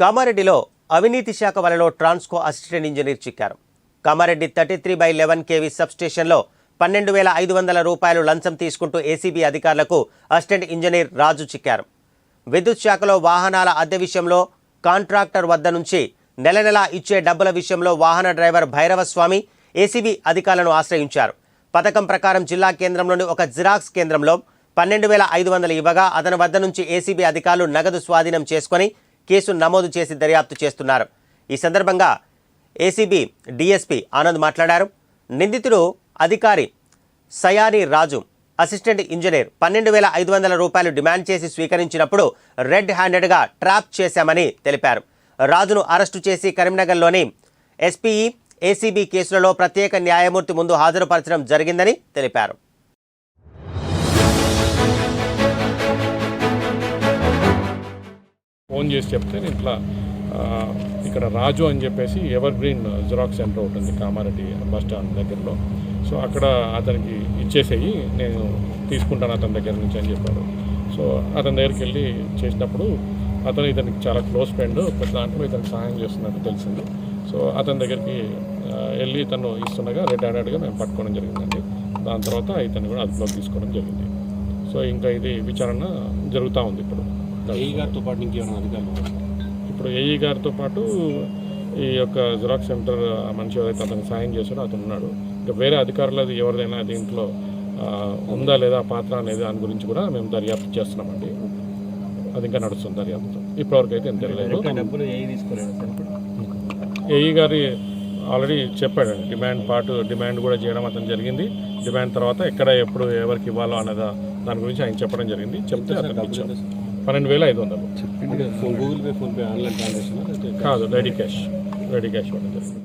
కామారెడ్డిలో అవినీతి శాఖ వలలో Transco assistant engineer చిక్కారు. Kamareddy thirty three by eleven KV సబ్స్టేషన్లో పన్నెండు వేల ఐదు వందల రూపాయలు లంచం తీసుకుంటూ ఏసీబీ అధికారులకు అసిస్టెంట్ ఇంజనీర్ రాజు చిక్కారు. విద్యుత్ శాఖలో వాహనాల అద్దె విషయంలో కాంట్రాక్టర్ వద్ద నుంచి నెల నెలా ఇచ్చే డబ్బుల విషయంలో వాహన డ్రైవర్ భైరవ స్వామి ఏసీబీ అధికారులను ఆశ్రయించారు. పథకం ప్రకారం జిల్లా కేంద్రంలోని ఒక జిరాక్స్ కేంద్రంలో పన్నెండు వేల ఐదు వందలు ఇవ్వగా అతని వద్ద నుంచి ఏసీబీ అధికారులు నగదు స్వాధీనం చేసుకొని కేసు నమోదు చేసి దర్యాప్తు చేస్తున్నారు. ఈ సందర్భంగా ఏసీబీ డీఎస్పీ ఆనంద్ మాట్లాడారు. నిందితుడు అధికారి సయాని రాజు అసిస్టెంట్ ఇంజనీర్ పన్నెండు వేల ఐదు వందల రూపాయలు డిమాండ్ చేసి స్వీకరించినప్పుడు రెడ్ హ్యాండెడ్గా ట్రాప్ చేశామని తెలిపారు. రాజును అరెస్టు చేసి కరీంనగర్లోని ఎస్పీఈ ఏసీబీ కేసులలో ప్రత్యేక న్యాయమూర్తి ముందు హాజరుపరచడం జరిగిందని తెలిపారు. ఫోన్ చేసి చెప్తే నేను ఇట్లా ఇక్కడ రాజు అని చెప్పేసి ఎవర్ గ్రీన్ జిరాక్స్ సెంటర్ ఒకటి ఉంది కామారెడ్డి బస్ స్టాండ్ దగ్గరలో. సో అక్కడ అతనికి ఇచ్చేసేయి నేను తీసుకుంటాను అతని దగ్గర నుంచి అని చెప్పాడు. సో అతని దగ్గరికి వెళ్ళి చేసినప్పుడు అతను ఇతనికి చాలా క్లోజ్ ఫ్రెండ్ ప్రతి దాంట్లో ఇతనికి సహాయం చేస్తున్నట్టు తెలిసింది. సో అతని దగ్గరికి వెళ్ళి ఇతను ఇస్తుండగా రిటైర్డ్గా మేము పట్టుకోవడం జరిగిందండి. దాని తర్వాత ఇతను కూడా అదుపులోకి తీసుకోవడం జరిగింది. సో ఇంకా ఇది విచారణ జరుగుతూ ఉంది ఇప్పుడు. ఏఈ గారితో పాటు ఇంకేమైనా అధికారులు? ఇప్పుడు ఏఈ గారితో పాటు ఈ యొక్క జిరాక్స్ సెంటర్ మనిషి ఎవరైతే అతనికి సాయం చేశాడో అతను ఉన్నాడు. ఇంకా వేరే అధికారులది ఎవరిదైనా దీంట్లో ఉందా లేదా పాత్ర అనేది దాని గురించి కూడా మేము దర్యాప్తు చేస్తున్నామండి. అది ఇంకా నడుస్తుంది దర్యాప్తు. ఇప్పటివరకు అయితే ఏం తెలియలేదు. ఏఈ గారి ఆల్రెడీ చెప్పాడండి డిమాండ్ పాటు డిమాండ్ కూడా చేయడం అతను జరిగింది. డిమాండ్ తర్వాత ఎక్కడ ఎప్పుడు ఎవరికి ఇవ్వాలో అన్నదా దాని గురించి ఆయన చెప్పడం జరిగింది. చెప్తే ఇచ్చాం. పన్నెండు వేల ఐదు వందలు. Google Pay PhonePe online transaction కాదు రెడీ క్యాష్ రెడీ క్యాష్ ఇవ్వడం జరిగింది.